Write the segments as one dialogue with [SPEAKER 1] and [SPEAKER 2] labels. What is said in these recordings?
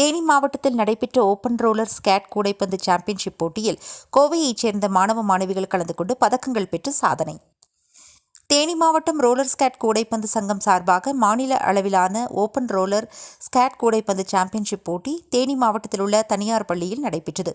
[SPEAKER 1] தேனி மாவட்டத்தில் நடைபெற்ற open roller skate கூடைப்பந்து சாம்பியன்ஷிப் போட்டியில் கோவையைச் சேர்ந்த மாணவ மாணவிகள் கலந்து கொண்டு பதக்கங்கள் பெற்று சாதனை. தேனி மாவட்டம் ரோலர் ஸ்கேட் கூடைப்பந்து சங்கம் சார்பாக மாநில அளவிலான ஓபன் ரோலர் ஸ்கேட் கூடைப்பந்து சாம்பியன்ஷிப் போட்டி தேனி மாவட்டத்தில் உள்ள தனியார் பள்ளியில் நடைபெற்றது.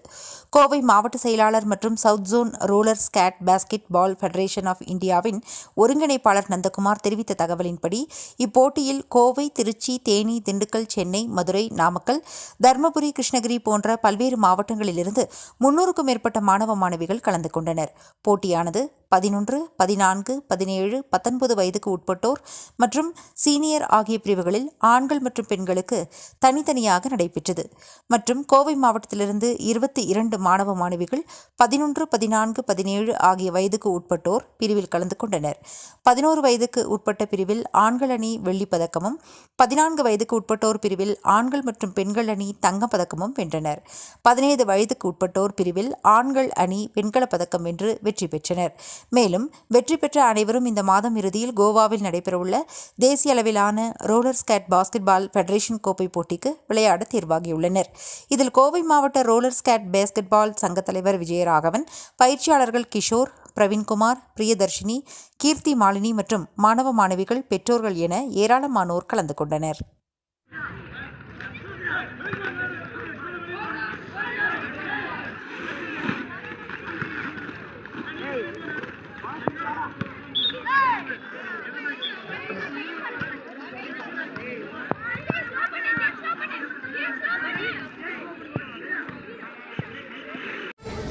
[SPEAKER 1] கோவை மாவட்ட செயலாளர் மற்றும் south zone roller skate basketball federation of இந்தியாவின் ஒருங்கிணைப்பாளர் நந்தகுமார் தெரிவித்த தகவலின்படி இப்போட்டியில் கோவை திருச்சி தேனி திண்டுக்கல் சென்னை மதுரை நாமக்கல் தருமபுரி கிருஷ்ணகிரி போன்ற பல்வேறு மாவட்டங்களிலிருந்து முன்னூறுக்கும் மேற்பட்ட மாணவ மாணவிகள் கலந்து கொண்டனர். போட்டியானது பதினொன்று பதினான்கு பதினேழு பத்தொன்பது வயதுக்கு உட்பட்டோர் மற்றும் சீனியர் ஆகிய பிரிவுகளில் ஆண்கள் மற்றும் பெண்களுக்கு தனித்தனியாக நடைபெற்றது. மற்றும் கோவை மாவட்டத்திலிருந்து இருபத்தி இரண்டு மாணவ மாணவிகள் பதினொன்று பதினான்கு பதினேழு ஆகிய வயதுக்கு உட்பட்டோர் பிரிவில் கலந்து கொண்டனர். பதினோரு வயதுக்கு உட்பட்ட பிரிவில் ஆண்கள் அணி வெள்ளிப் பதக்கமும் பதினான்கு வயதுக்கு உட்பட்டோர் பிரிவில் ஆண்கள் மற்றும் பெண்கள் அணி தங்கப் பதக்கமும் வென்றனர். பதினைந்து வயதுக்கு உட்பட்டோர் பிரிவில் ஆண்கள் அணி வெண்கலப் பதக்கம் வென்று வெற்றி பெற்றனர். மேலும் வெற்றி பெற்ற அனைவரும் இந்த மாதம் இறுதியில் கோவாவில் நடைபெறவுள்ள தேசிய அளவிலான ரோலர் ஸ்கேட் பாஸ்கெட்பால் ஃபெடரேஷன் கோப்பை போட்டிக்கு விளையாட தேர்வாகியுள்ளனர். இதில் கோவை மாவட்ட ரோலர் ஸ்கேட் பேஸ்கெட்பால் சங்க தலைவர் விஜயராகவன் பயிற்சியாளர்கள் கிஷோர் பிரவீன்குமார் பிரியதர்ஷினி கீர்த்தி மாலினி மற்றும் மாணவ மாணவிகள் பெற்றோர்கள் என ஏராளமானோர் கலந்து கொண்டனர்.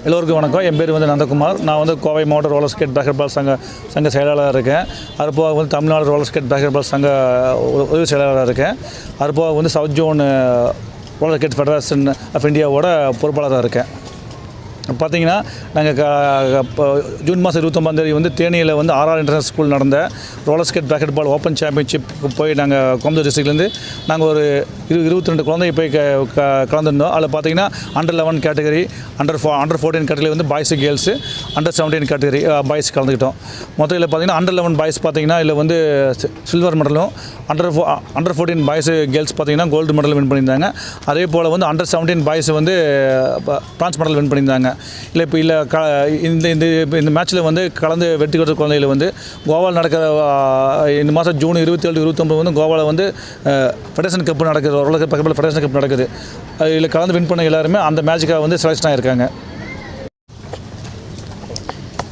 [SPEAKER 2] எல்லோருக்கும் வணக்கம். என் பேர் வந்து நந்தகுமார். நான் வந்து கோவை மாவட்ட ரோலர் ஸ்கேட் பேஸ்கெட் சங்க சங்க செயலாளராக இருக்கேன். அதுபோக வந்து தமிழ்நாடு ரோலர் ஸ்கேட் பேஸ்கெட் சங்க உ- உதவி செயலாளராக இருக்கேன். அதுபோக வந்து south zone roller skate federation of இந்தியாவோட பொறுப்பாளராக இருக்கேன். பார்த்தீங்கன்னா நாங்கள் ஜூன் மாதம் இருபத்தொம்பதாந்தேதி வந்து தேனியில் வந்து ஆர்ஆர் இன்டர்நேஷனல் ஸ்கூல் நடந்த roller skate basketball open championship போய் நாங்கள் கோயம்புத்தூர் டிஸ்ட்ரிக்ட்லேருந்து நாங்கள் ஒரு இரு இருபத்தி ரெண்டு குழந்தை போய் க கலந்துருந்தோம். அதில் பார்த்தீங்கன்னா under eleven category under four under fourteen category வந்து boys girls under seventeen category boys கலந்துக்கிட்டோம். மொத்தம் இதில் பார்த்தீங்கன்னா அண்டர் லெவன் பாய்ஸ் பார்த்தீங்கன்னா இதில் வந்து silver மெடலும் under four under fourteen boys girls பார்த்தீங்கன்னா கோல்டு மெடல் வின் பண்ணியிருந்தாங்க. அதே போல் வந்து அண்டர் செவன்டீன் பாய்ஸ் வந்து பிரான்ஸ் மெடல் வின் பண்ணியிருந்தாங்க. இல்லை இப்போ இல்லை க இந்த இந்த இப்போ இந்த மேட்ச்சில் வந்து கலந்து வெற்றி பெற்ற குழந்தைகள் வந்து கோவாவில் நடக்கிற இந்த மாதம் ஜூன் இருபத்தேழு இருபத்தொம்பது வந்து கோவாவில் வந்து ஃபெடரேஷன் கப் நடக்குது உலக பக்கத்தில் ஃபெடரேஷன் கப் நடக்குது. இதில் கலந்து வின் பண்ண எல்லாருமே அந்த மேட்சுக்காக வந்து செலக்ஷன் ஆகியிருக்காங்க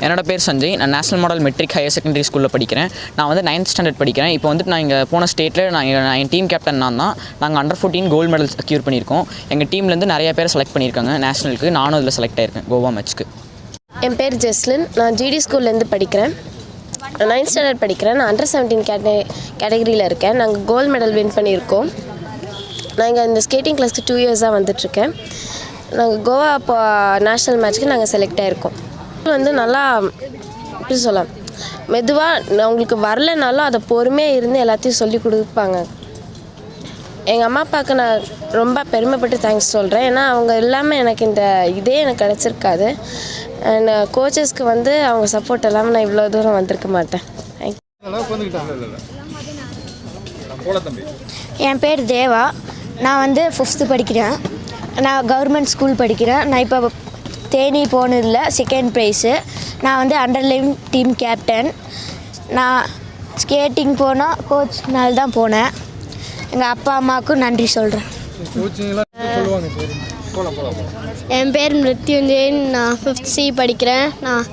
[SPEAKER 3] என்னோடய பேர் சஞ்சய். நான் national model matric higher secondary ஸ்கூலில் படிக்கிறேன். நான் வந்து நைன்த் ஸ்டாண்டர்ட் படிக்கிறேன். இப்போ வந்துட்டு நான் இங்கே போன ஸ்டேட்டில் நான் என் டீம் கேப்டன் நான் தான். நாங்கள் under fourteen gold medal acquire பண்ணியிருக்கோம். எங்கள் டீம்லேருந்து நிறைய பேர் செலக்ட் பண்ணியிருக்காங்க. நேஷனலுக்கு நானும் அதில் செலக்ட் ஆயிருக்கேன். கோவா மேட்ச்க்கு
[SPEAKER 4] என் பேர் ஜெஸ்லின். நான் ஜிடி ஸ்கூல்லேருந்து படிக்கிறேன். நைன்த் ஸ்டாண்டர்ட் படிக்கிறேன். நான் அண்டர் செவன்டீன் கேட்ட கேட்டகரியில் இருக்கேன். நாங்கள் கோல்டு மெடல் வின் பண்ணியிருக்கோம். நாங்கள் இந்த ஸ்கேட்டிங் கிளாஸ்க்கு டூ இயர்ஸாக வந்துட்டுருக்கேன் நாங்கள் கோவா இப்போ நேஷ்னல் மேட்ச்க்கு நாங்கள் செலக்ட் ஆகிருக்கோம் வந்து நல்லா எப்படி சொல்ல மெதுவாக அவங்களுக்கு வரலனாலும் அதை பொறுமையாக இருந்து எல்லாத்தையும் சொல்லி கொடுப்பாங்க. எங்கள் அம்மா அப்பாவுக்கு நான் ரொம்ப பெருமைப்பட்டு தேங்க்ஸ் சொல்கிறேன் ஏன்னா அவங்க இல்லாமல் எனக்கு இந்த இதே எனக்கு கிடச்சிருக்காது. அண்ட் கோச்சஸ்க்கு வந்து அவங்க சப்போர்ட் இல்லாமல் நான் இவ்வளோ தூரம் வந்திருக்க மாட்டேன்.
[SPEAKER 5] என் பேர் தேவா. நான் வந்து ஃபிஃப்த்து படிக்கிறேன். நான் கவர்மெண்ட் ஸ்கூல் படிக்கிறேன். நான் இப்போ தேனி போனதில் செகண்ட் ப்ரைஸு நான் வந்து அண்டர்லைன் டீம் கேப்டன் நான் ஸ்கேட்டிங் போனால் கோச்னால தான் போனேன். எங்கள் அப்பா அம்மாவுக்கும் நன்றி சொல்கிறேன்
[SPEAKER 6] என் பேர் மிருத்யுஞ்சயன். நான் ஃபிஃப்த் சி படிக்கிறேன். நான்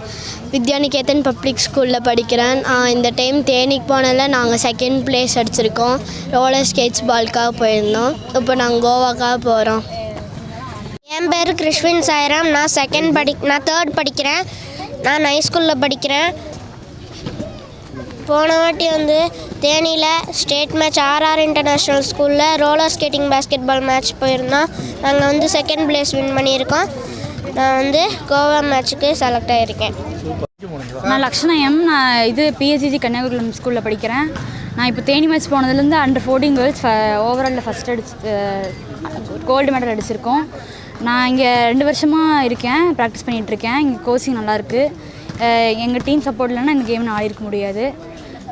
[SPEAKER 6] வித்யானிகேதன் பப்ளிக் ஸ்கூலில் படிக்கிறேன். நான் இந்த டைம் தேனிக்கு போனதில் நாங்கள் செகண்ட் பிளேஸ் அடிச்சிருக்கோம். ரோலர் ஸ்கேட்ஸ் பால்க்காக போயிருந்தோம். இப்போ நாங்கள் கோவாக்காக போகிறோம்
[SPEAKER 7] என் பேர் கிருஷ்வின் சாய்ராம். நான் செகண்ட் படி நான் தேர்ட் படிக்கிறேன். நான் ஹைஸ்கூலில் படிக்கிறேன். போன வாட்டி வந்து தேனியில் ஸ்டேட் மேட்ச் ஆர்ஆர் இன்டர்நேஷ்னல் ஸ்கூலில் roller skating basketball match போயிருந்தோம். நாங்கள் வந்து செகண்ட் பிளேஸ் வின் பண்ணியிருக்கோம். நான் வந்து கோவா மேட்ச்சுக்கு செலக்ட் ஆகியிருக்கேன்
[SPEAKER 8] நான் லக்ஷணா எம் நான் இது பிஎஸ்சிஜி கன்னியாகுமரி ஸ்கூலில் படிக்கிறேன். நான் இப்போ தேனி மேட்ச் போனதுலேருந்து அண்டர் ஃபோர்டீன் கேர்ள்ஸ் ஓவராலில் ஃபஸ்ட் அடிச்சு கோல்டு மெடல் அடிச்சிருக்கோம். நான் இங்கே ரெண்டு வருஷமாக இருக்கேன் ப்ராக்டிஸ் பண்ணிகிட்ருக்கேன் இங்கே கோச்சிங் நல்லாயிருக்கு எங்கள் டீம் சப்போர்ட் இல்லைன்னா இந்த கேம் நான் இருக்க முடியாது.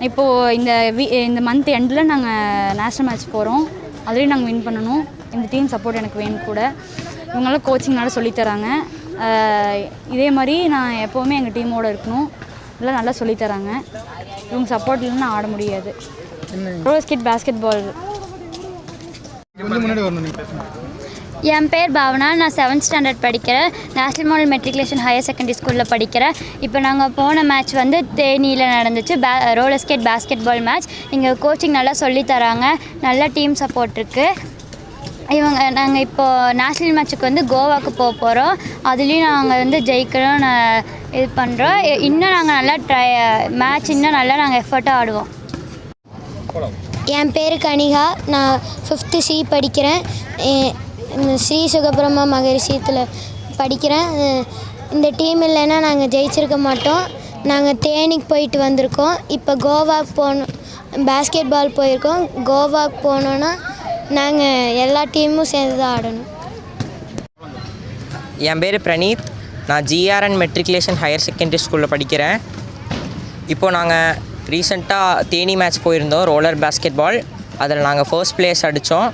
[SPEAKER 8] இப்போது இந்த வீ இந்த மந்த் எண்டில் நாங்கள் நேஷ்னல் மேட்ச் போகிறோம் அதுலேயும் நாங்கள் வின் பண்ணணும். இந்த டீம் சப்போர்ட் எனக்கு வேணும் கூட. இவங்கெல்லாம் கோச்சிங் நல்லா சொல்லித்தராங்க இதே மாதிரி நான் எப்போவுமே எங்கள் டீமோட இருக்கணும். இதெல்லாம் நல்லா சொல்லித்தராங்க இவங்க சப்போர்ட் இல்லைன்னா நான் ஆட முடியாது. ரோஸ் கிட் பேஸ்கெட் பால்
[SPEAKER 9] என் பேர் பாவனா. நான் செவன்த் ஸ்டாண்டர்ட் படிக்கிறேன். National model matriculation higher secondary ஸ்கூலில் படிக்கிறேன். இப்போ நாங்கள் போன மேட்ச் வந்து தேனியில் நடந்துச்சு. பே ரோலர் ஸ்கேட் பேஸ்கெட் பால் மேட்ச் இங்கே கோச்சிங் நல்லா சொல்லித் தராங்க. நல்ல டீம் சப்போர்ட் இருக்குது இவங்க நாங்கள் இப்போது நேஷ்னல் மேட்ச்சுக்கு வந்து கோவாக்கு போக போகிறோம் அதுலேயும் நாங்கள் வந்து ஜெயிக்கணும் நான் இது பண்ணுறோம் இன்னும் நாங்கள் நல்லா ட்ரை மேட்ச் இன்னும் நல்லா நாங்கள் எஃபர்ட்டாக ஆடுவோம்.
[SPEAKER 6] என் பேர் கனிகா. நான் ஃபிஃப்த்து சி படிக்கிறேன். ஸ்ரீ சுகபிரம்ம மகரிஷியத்தில் படிக்கிறேன். இந்த டீம் இல்லைன்னா நாங்கள் ஜெயிச்சிருக்க மாட்டோம். நாங்கள் தேனிக்கு போயிட்டு வந்திருக்கோம். இப்போ கோவாக்கு போகணும் பேஸ்கெட் பால் போயிருக்கோம். கோவாக்கு போனோன்னா நாங்கள் எல்லா டீமும் சேர்ந்து தான் ஆடணும்.
[SPEAKER 10] என் பேர் பிரணீத் நான் ஜிஆர்என் மெட்ரிகுலேஷன் ஹையர் செகண்டரி ஸ்கூலில் படிக்கிறேன். இப்போது நாங்கள் ரீசெண்டாக தேனி மேட்ச் போயிருந்தோம் ரோலர் பேஸ்கெட் பால் அதில் நாங்கள் ஃபர்ஸ்ட் பிளேஸ் அடித்தோம்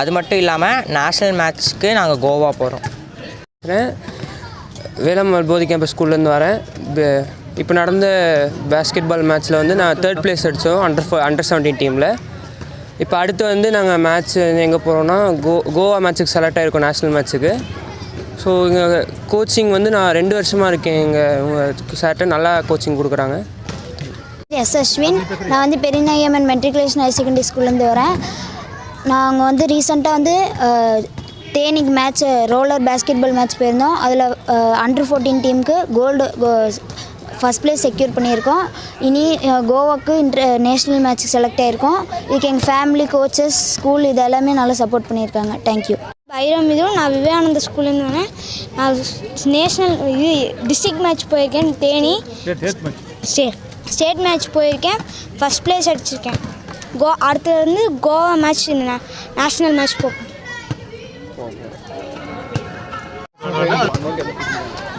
[SPEAKER 10] அது மட்டும் இல்லாமல் நேஷ்னல் மேட்ச்க்கு நாங்கள் கோவா போகிறோம்
[SPEAKER 11] வேலம்மாள் போதி கேம்பஸ் ஸ்கூல்லேருந்து வரேன் இப்போ நடந்த பேஸ்கெட் பால் மேட்ச்சில் வந்து நான் தேர்ட் பிளேஸ் அடித்தோம் அண்டர் ஃபோ அண்டர் செவன்டீன் டீமில் இப்போ அடுத்து வந்து நாங்கள் மேட்ச் எங்கே போகிறோன்னா கோ கோவா மேட்ச்சுக்கு செலக்ட் ஆகிருக்கோம் நேஷ்னல் மேட்ச்சுக்கு ஸோ இங்கே கோச்சிங் வந்து நான் ரெண்டு வருஷமாக இருக்கேன். இங்கே உங்கள் சார்ட்ட நல்லா கோச்சிங் கொடுக்குறாங்க.
[SPEAKER 5] எஸ் அஸ்வின் நான் வந்து பெரியநாயம்மன் மெட்ரிகுலேஷன் ஹையர் செகண்டரி ஸ்கூல்லேருந்து வரேன். நாங்கள் வந்து ரீசெண்டாக வந்து தேனிக்கு match roller basketball match போயிருந்தோம். அதில் அண்டர் ஃபோர்டீன் டீமுக்கு கோல்டு ஃபஸ்ட் ப்ளேஸ் செக்யூர் பண்ணியிருக்கோம். இனி கோவாக்கு இன்டர் நேஷ்னல் மேட்ச்சுக்கு செலக்ட் ஆகிருக்கோம் இதுக்கு எங்கள் ஃபேமிலி கோச்சஸ் ஸ்கூல் இது எல்லாமே நல்லா சப்போர்ட் பண்ணியிருக்காங்க. தேங்க்யூ
[SPEAKER 6] பைரம் இதுவும் நான் விவேகானந்த ஸ்கூல்லேருந்து வரேன் நான் நேஷ்னல் இது டிஸ்ட்ரிக்ட் மேட்ச் போயிருக்கேன் தேனி. ஸ்டேட் ஸ்டேட் மேட்ச் போயிருக்கேன். ஃபஸ்ட் ப்ளேஸ் அடிச்சிருக்கேன். கோ அடுத்தது வந்து கோவா மேட்ச் நேஷ்னல் மேட்ச் போ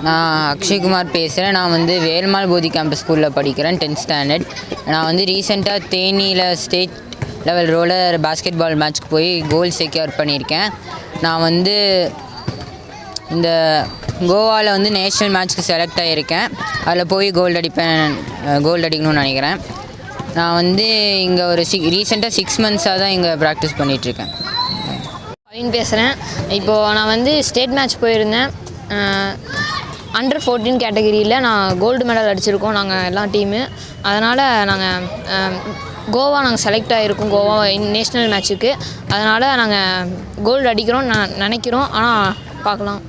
[SPEAKER 3] நான் அக்ஷய்குமார் பேசுகிறேன் நான் வந்து வேல்மாள் போதி கேம்பஸ் ஸ்கூலில் படிக்கிறேன் டென்த் ஸ்டாண்டர்ட் நான் வந்து ரீசெண்டாக தேனியில் state level roller basketball மேட்ச்க்கு போய் கோல் செக்யூர் பண்ணியிருக்கேன். நான் வந்து இந்த கோவாவில் வந்து நேஷ்னல் மேட்ச்க்கு செலக்ட் ஆகியிருக்கேன் அதில் போய் கோல்டு அடிப்பேன் கோல்டு அடிக்கணும்னு நினைக்கிறேன். நான் வந்து இங்கே ஒரு சி ரீசெண்டாக சிக்ஸ் மந்த்ஸாக தான் இங்கே ப்ராக்டிஸ் பண்ணிகிட்ருக்கேன்
[SPEAKER 12] பவின் பேசுகிறேன் இப்போது நான் வந்து ஸ்டேட் மேட்ச் போயிருந்தேன். அண்டர் ஃபோர்டீன் கேட்டகரியில் நான் கோல்டு மெடல் அடிச்சிருக்கோம் நாங்கள் எல்லா டீமு அதனால் நாங்கள் கோவா நாங்கள் செலக்ட் ஆகிருக்கோம் கோவா நேஷ்னல் மேட்ச்சுக்கு அதனால் நாங்கள் கோல்டு அடிக்கிறோம் நான் நினைக்கிறோம். ஆனால் பார்க்கலாம்.